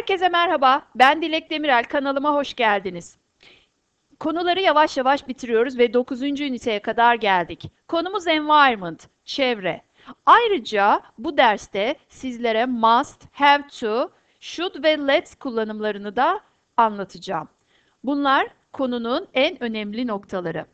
Herkese merhaba. Ben Dilek Demirel. Kanalıma hoş geldiniz. Konuları yavaş yavaş bitiriyoruz ve 9. üniteye kadar geldik. Konumuz environment, çevre. Ayrıca bu derste sizlere must, have to, should ve let's kullanımlarını da anlatacağım. Bunlar konunun en önemli noktaları.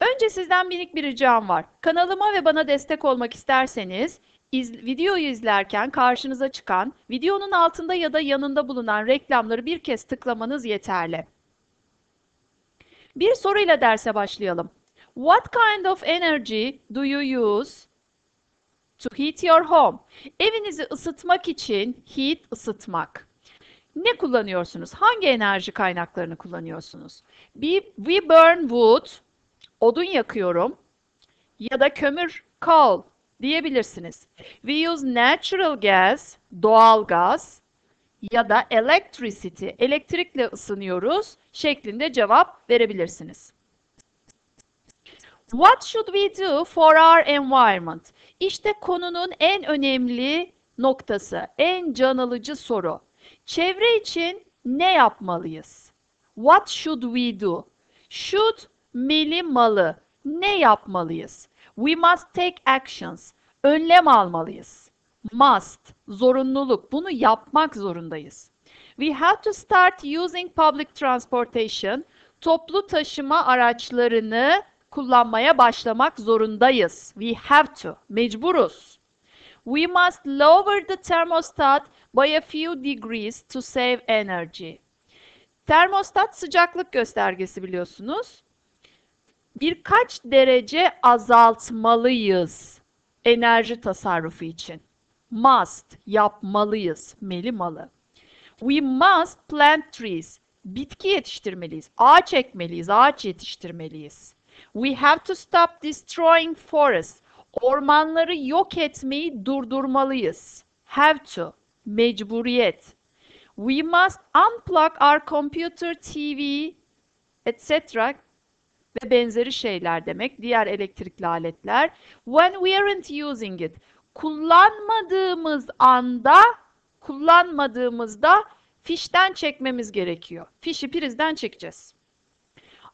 Önce sizden minik bir ricam var. Kanalıma ve bana destek olmak isterseniz iz, videoyu izlerken karşınıza çıkan, videonun altında ya da yanında bulunan reklamları bir kez tıklamanız yeterli. Bir soruyla derse başlayalım. What kind of energy do you use to heat your home? Evinizi ısıtmak için heat ısıtmak. Ne kullanıyorsunuz? Hangi enerji kaynaklarını kullanıyorsunuz? We burn wood, odun yakıyorum ya da kömür, coal diyebilirsiniz. We use natural gas, doğal gaz ya da electricity, elektrikle ısınıyoruz şeklinde cevap verebilirsiniz. What should we do for our environment? İşte konunun en önemli noktası, en can alıcı soru. Çevre için ne yapmalıyız? What should we do? Should, meli, malı. Ne yapmalıyız? We must take actions. Önlem almalıyız. Must, zorunluluk. Bunu yapmak zorundayız. We have to start using public transportation. Toplu taşıma araçlarını kullanmaya başlamak zorundayız. We have to. Mecburuz. We must lower the thermostat by a few degrees to save energy. Termostat sıcaklık göstergesi biliyorsunuz. Birkaç derece azaltmalıyız enerji tasarrufu için. Must, yapmalıyız, meli malı. We must plant trees. Bitki yetiştirmeliyiz. Ağaç ekmeliyiz, ağaç yetiştirmeliyiz. We have to stop destroying forests. Ormanları yok etmeyi durdurmalıyız. Have to, mecburiyet. We must unplug our computer, TV, etc. ve benzeri şeyler demek. Diğer elektrikli aletler. When we aren't using it. Kullanmadığımız anda, kullanmadığımızda fişten çekmemiz gerekiyor. Fişi prizden çekeceğiz.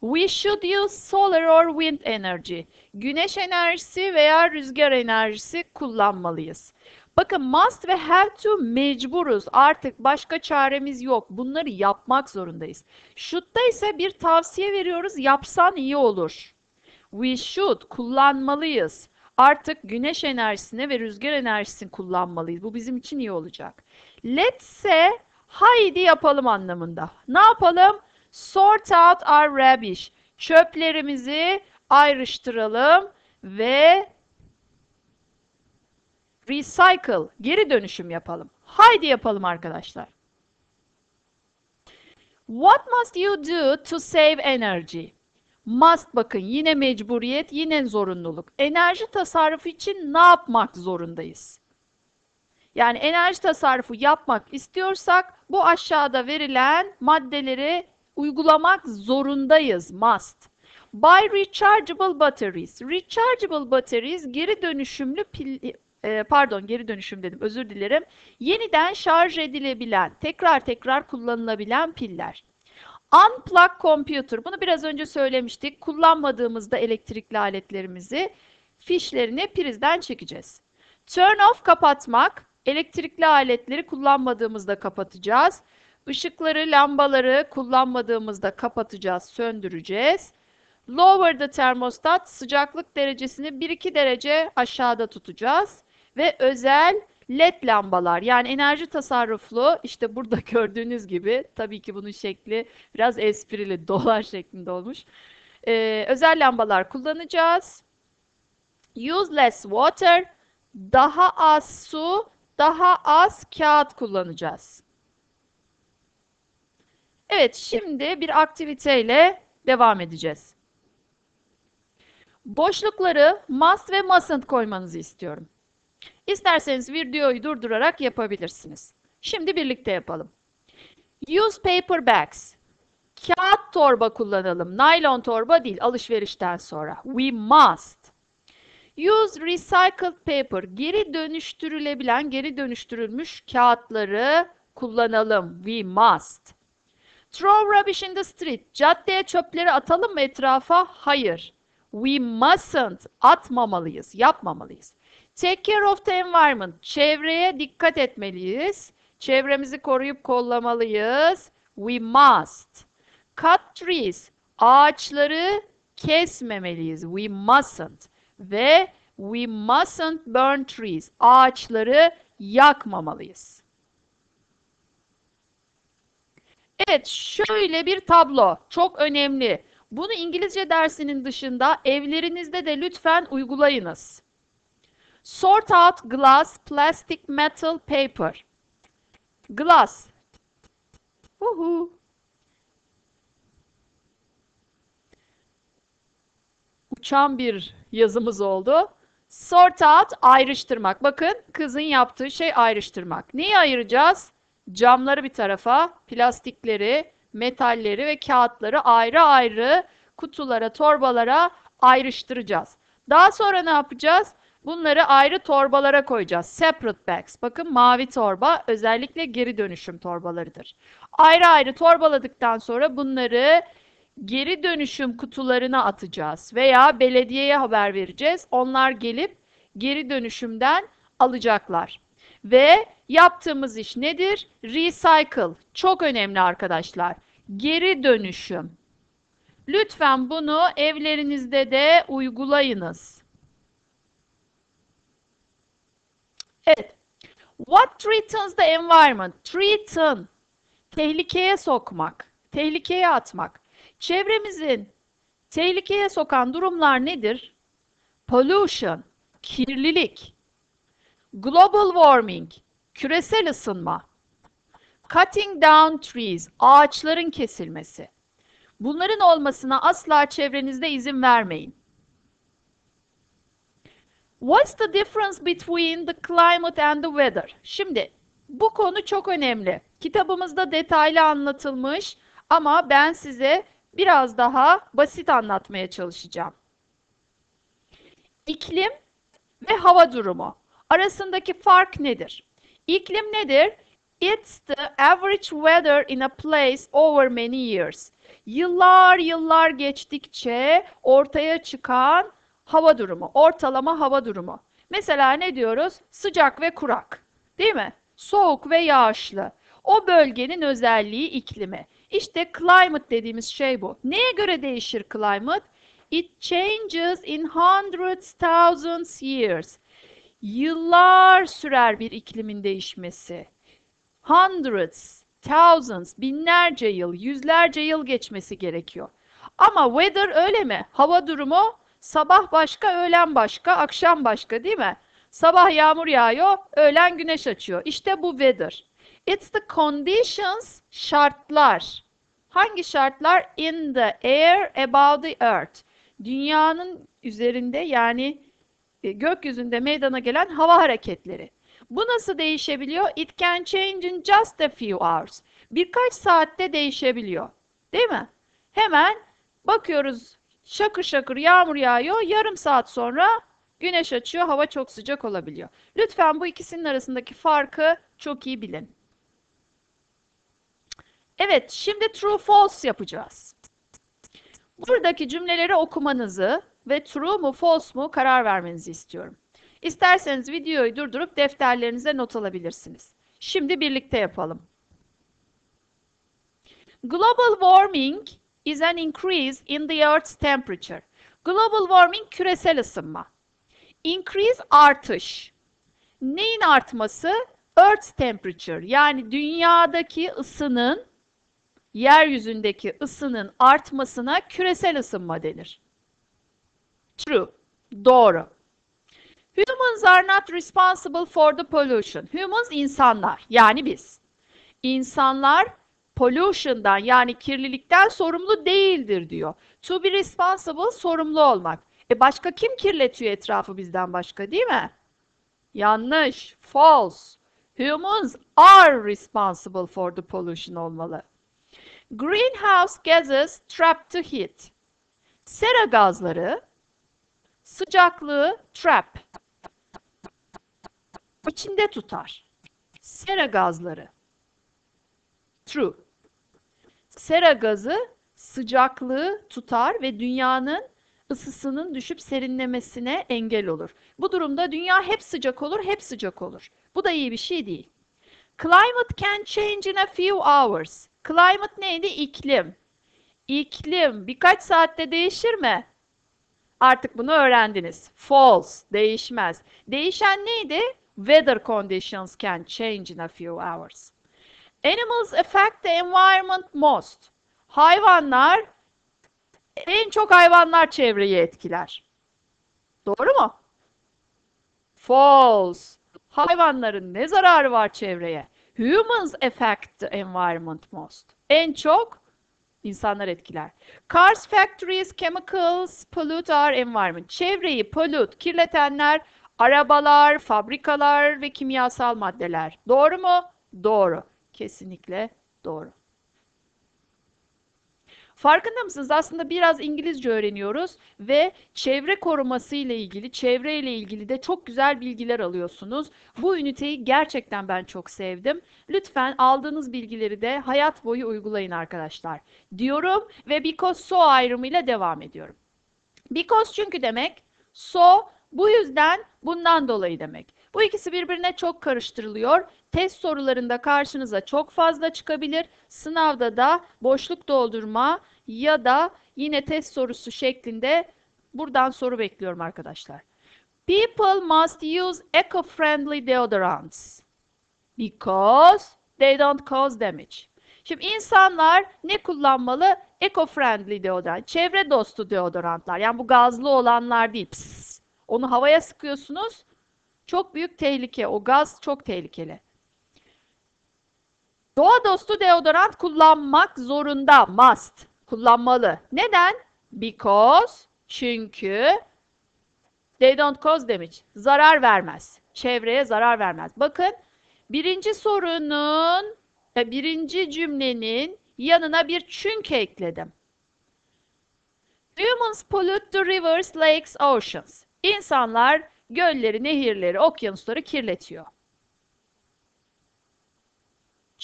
We should use solar or wind energy. Güneş enerjisi veya rüzgar enerjisi kullanmalıyız. Bakın must ve have to mecburuz. Artık başka çaremiz yok. Bunları yapmak zorundayız. Should'da ise bir tavsiye veriyoruz. Yapsan iyi olur. We should kullanmalıyız. Artık güneş enerjisini ve rüzgar enerjisini kullanmalıyız. Bu bizim için iyi olacak. Let'se haydi yapalım anlamında. Ne yapalım? Sort out our rubbish. Çöplerimizi ayrıştıralım ve recycle, geri dönüşüm yapalım. Haydi yapalım arkadaşlar. What must you do to save energy? Must bakın yine mecburiyet, yine zorunluluk. Enerji tasarrufu için ne yapmak zorundayız? Yani enerji tasarrufu yapmak istiyorsak bu aşağıda verilen maddeleri uygulamak zorundayız. Must. Buy rechargeable batteries. Rechargeable batteries geri dönüşümlü pil, e, pardon geri dönüşüm dedim özür dilerim. Yeniden şarj edilebilen, tekrar tekrar kullanılabilen piller. Unplug computer. Bunu biraz önce söylemiştik. Kullanmadığımızda elektrikli aletlerimizi fişlerini prizden çekeceğiz. Turn off kapatmak. Elektrikli aletleri kullanmadığımızda kapatacağız. Işıkları, lambaları kullanmadığımızda kapatacağız, söndüreceğiz. Lower the thermostat sıcaklık derecesini 1-2 derece aşağıda tutacağız. Ve özel led lambalar yani enerji tasarruflu işte burada gördüğünüz gibi tabii ki bunun şekli biraz esprili dolar şeklinde olmuş. Ee, özel lambalar kullanacağız. Use less water daha az su daha az kağıt kullanacağız. Evet, şimdi bir aktiviteyle devam edeceğiz. Boşlukları must ve mustn't koymanızı istiyorum. İsterseniz videoyu durdurarak yapabilirsiniz. Şimdi birlikte yapalım. Use paper bags. Kağıt torba kullanalım. Naylon torba değil, alışverişten sonra. We must. Use recycled paper. Geri dönüştürülebilen, geri dönüştürülmüş kağıtları kullanalım. We must. Throw rubbish in the street. Caddeye çöpleri atalım mı etrafa? Hayır. We mustn't. Atmamalıyız, yapmamalıyız. Take care of the environment. Çevreye dikkat etmeliyiz. Çevremizi koruyup kollamalıyız. We must. Cut trees. Ağaçları kesmemeliyiz. We mustn't. Ve we mustn't burn trees. Ağaçları yakmamalıyız. Evet, şöyle bir tablo. Çok önemli. Bunu İngilizce dersinin dışında evlerinizde de lütfen uygulayınız. Sort out glass, plastic, metal, paper. Glass. Uhu. Uçan bir yazımız oldu. Sort out, ayrıştırmak. Bakın kızın yaptığı şey ayrıştırmak. Neyi ayıracağız? Camları bir tarafa, plastikleri, metalleri ve kağıtları ayrı ayrı kutulara, torbalara ayrıştıracağız. Daha sonra ne yapacağız? Bunları ayrı torbalara koyacağız. Separate bags. Bakın mavi torba özellikle geri dönüşüm torbalarıdır. Ayrı ayrı torbaladıktan sonra bunları geri dönüşüm kutularına atacağız veya belediyeye haber vereceğiz. Onlar gelip geri dönüşümden alacaklar. Ve yaptığımız iş nedir? Recycle. Çok önemli arkadaşlar. Geri dönüşüm. Lütfen bunu evlerinizde de uygulayınız. Evet. What threatens the environment? Threaten. Tehlikeye sokmak. Tehlikeye atmak. Çevremizin tehlikeye sokan durumlar nedir? Pollution. Kirlilik. Global warming. Küresel ısınma. Cutting down trees. Ağaçların kesilmesi. Bunların olmasına asla çevrenizde izin vermeyin. What's the difference between the climate and the weather? Şimdi bu konu çok önemli. Kitabımızda detaylı anlatılmış ama ben size biraz daha basit anlatmaya çalışacağım. İklim ve hava durumu arasındaki fark nedir? İklim nedir? It's the average weather in a place over many years. Yıllar yıllar geçtikçe ortaya çıkan hava durumu, ortalama hava durumu. Mesela ne diyoruz? Sıcak ve kurak. Değil mi? Soğuk ve yağışlı. O bölgenin özelliği iklimi. İşte climate dediğimiz şey bu. Neye göre değişir climate? It changes in hundreds, thousands years. Yıllar sürer bir iklimin değişmesi. Hundreds, thousands, binlerce yıl, yüzlerce yıl geçmesi gerekiyor. Ama weather öyle mi? Hava durumu sabah başka, öğlen başka, akşam başka değil mi? Sabah yağmur yağıyor, öğlen güneş açıyor. İşte bu weather. It's the conditions, şartlar. Hangi şartlar? In the air above the earth. Dünyanın üzerinde yani e, gökyüzünde meydana gelen hava hareketleri. Bu nasıl değişebiliyor? It can change in just a few hours. Birkaç saatte değişebiliyor. Değil mi? Hemen bakıyoruz şakır şakır yağmur yağıyor. Yarım saat sonra güneş açıyor. Hava çok sıcak olabiliyor. Lütfen bu ikisinin arasındaki farkı çok iyi bilin. Evet, şimdi true false yapacağız. Buradaki cümleleri okumanızı ve true mu false mu karar vermenizi istiyorum. İsterseniz videoyu durdurup defterlerinize not alabilirsiniz. Şimdi birlikte yapalım. Global warming is an increase in the Earth's temperature. Global warming küresel ısınma. Increase artış. Neyin artması? Earth's temperature yani dünyadaki ısının yeryüzündeki ısının artmasına küresel ısınma denir. True. Doğru. Humans are not responsible for the pollution. Humans insanlar yani biz. İnsanlar pollution'dan yani kirlilikten sorumlu değildir diyor. To be responsible sorumlu olmak. E başka kim kirletiyor etrafı bizden başka değil mi? Yanlış. False. Humans are responsible for the pollution olmalı. Greenhouse gases trap the heat. Sera gazları sıcaklığı trap içinde tutar. Sera gazları. True. Sera gazı sıcaklığı tutar ve dünyanın ısısının düşüp serinlemesine engel olur. Bu durumda dünya hep sıcak olur, hep sıcak olur. Bu da iyi bir şey değil. Climate can change in a few hours. Climate neydi? İklim. İklim birkaç saatte değişir mi? Artık bunu öğrendiniz. False, değişmez. Değişen neydi? Weather conditions can change in a few hours. Animals affect the environment most. Hayvanlar, en çok hayvanlar çevreyi etkiler. Doğru mu? False. Hayvanların ne zararı var çevreye? Humans affect the environment most. En çok insanlar etkiler. Cars, factories, chemicals pollute our environment. Çevreyi pollute, kirletenler arabalar, fabrikalar ve kimyasal maddeler. Doğru mu? Doğru. Kesinlikle doğru. Farkında mısınız? Aslında biraz İngilizce öğreniyoruz ve çevre koruması ile ilgili, çevre ile ilgili de çok güzel bilgiler alıyorsunuz. Bu üniteyi gerçekten ben çok sevdim. Lütfen aldığınız bilgileri de hayat boyu uygulayın arkadaşlar. Diyorum ve because so ayrımıyla devam ediyorum. Because çünkü demek, so bu yüzden bundan dolayı demek. Bu ikisi birbirine çok karıştırılıyor. Test sorularında karşınıza çok fazla çıkabilir. Sınavda da boşluk doldurma ya da yine test sorusu şeklinde buradan soru bekliyorum arkadaşlar. People must use eco-friendly deodorants because they don't cause damage. Şimdi insanlar ne kullanmalı? Eco-friendly deodorant, çevre dostu deodorantlar. Yani bu gazlı olanlar değil. Pss, onu havaya sıkıyorsunuz. Çok büyük tehlike. O gaz çok tehlikeli. Doğa dostu deodorant kullanmak zorunda. Must. Kullanmalı. Neden? Because. Çünkü they don't cause damage. Zarar vermez. Çevreye zarar vermez. Bakın birinci sorunun e, birinci cümlenin yanına bir çünkü ekledim. Humans pollute the rivers, lakes, oceans. İnsanlar gölleri, nehirleri, okyanusları kirletiyor.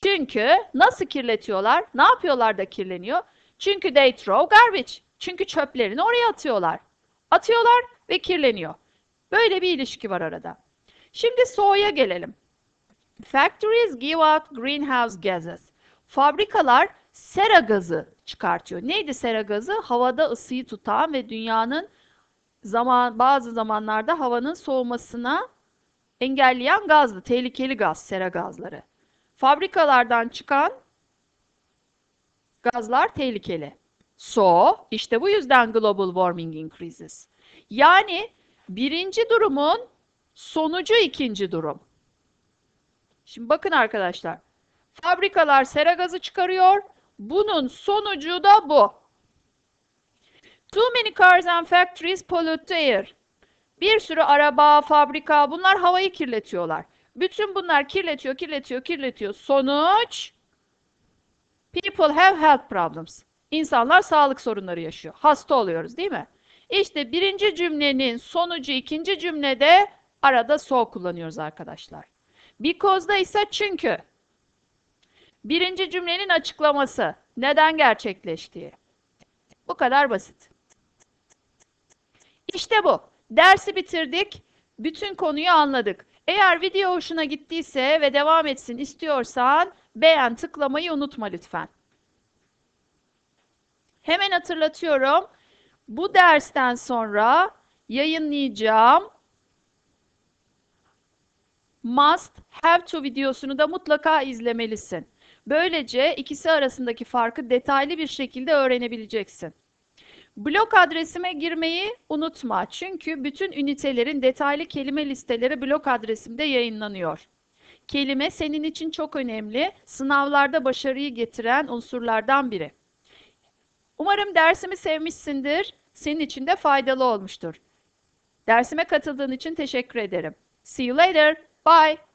Çünkü nasıl kirletiyorlar? Ne yapıyorlar da kirleniyor? Çünkü they throw garbage. Çünkü çöplerini oraya atıyorlar. Atıyorlar ve kirleniyor. Böyle bir ilişki var arada. Şimdi soğuya gelelim. Factories give out greenhouse gases. Fabrikalar sera gazı çıkartıyor. Neydi sera gazı? Havada ısıyı tutan ve dünyanın zaman bazı zamanlarda havanın soğumasına engelleyen gazlı, tehlikeli gaz, sera gazları. Fabrikalardan çıkan gazlar tehlikeli. So, işte bu yüzden global warming increases. Yani birinci durumun sonucu ikinci durum. Şimdi bakın arkadaşlar. Fabrikalar sera gazı çıkarıyor. Bunun sonucu da bu. Too many cars and factories pollute the air. Bir sürü araba, fabrika bunlar havayı kirletiyorlar. Bütün bunlar kirletiyor, kirletiyor, kirletiyor. Sonuç people have health problems. İnsanlar sağlık sorunları yaşıyor. Hasta oluyoruz değil mi? İşte birinci cümlenin sonucu ikinci cümlede arada so kullanıyoruz arkadaşlar. Because'da ise çünkü. Birinci cümlenin açıklaması. Neden gerçekleştiği. Bu kadar basit. İşte bu. Dersi bitirdik. Bütün konuyu anladık. Eğer video hoşuna gittiyse ve devam etsin istiyorsan beğen tıklamayı unutma lütfen. Hemen hatırlatıyorum. Bu dersten sonra yayınlayacağım must have to videosunu da mutlaka izlemelisin. Böylece ikisi arasındaki farkı detaylı bir şekilde öğrenebileceksin. Blog adresime girmeyi unutma. Çünkü bütün ünitelerin detaylı kelime listeleri blog adresimde yayınlanıyor. Kelime senin için çok önemli, sınavlarda başarıyı getiren unsurlardan biri. Umarım dersimi sevmişsindir, senin için de faydalı olmuştur. Dersime katıldığın için teşekkür ederim. See you later. Bye.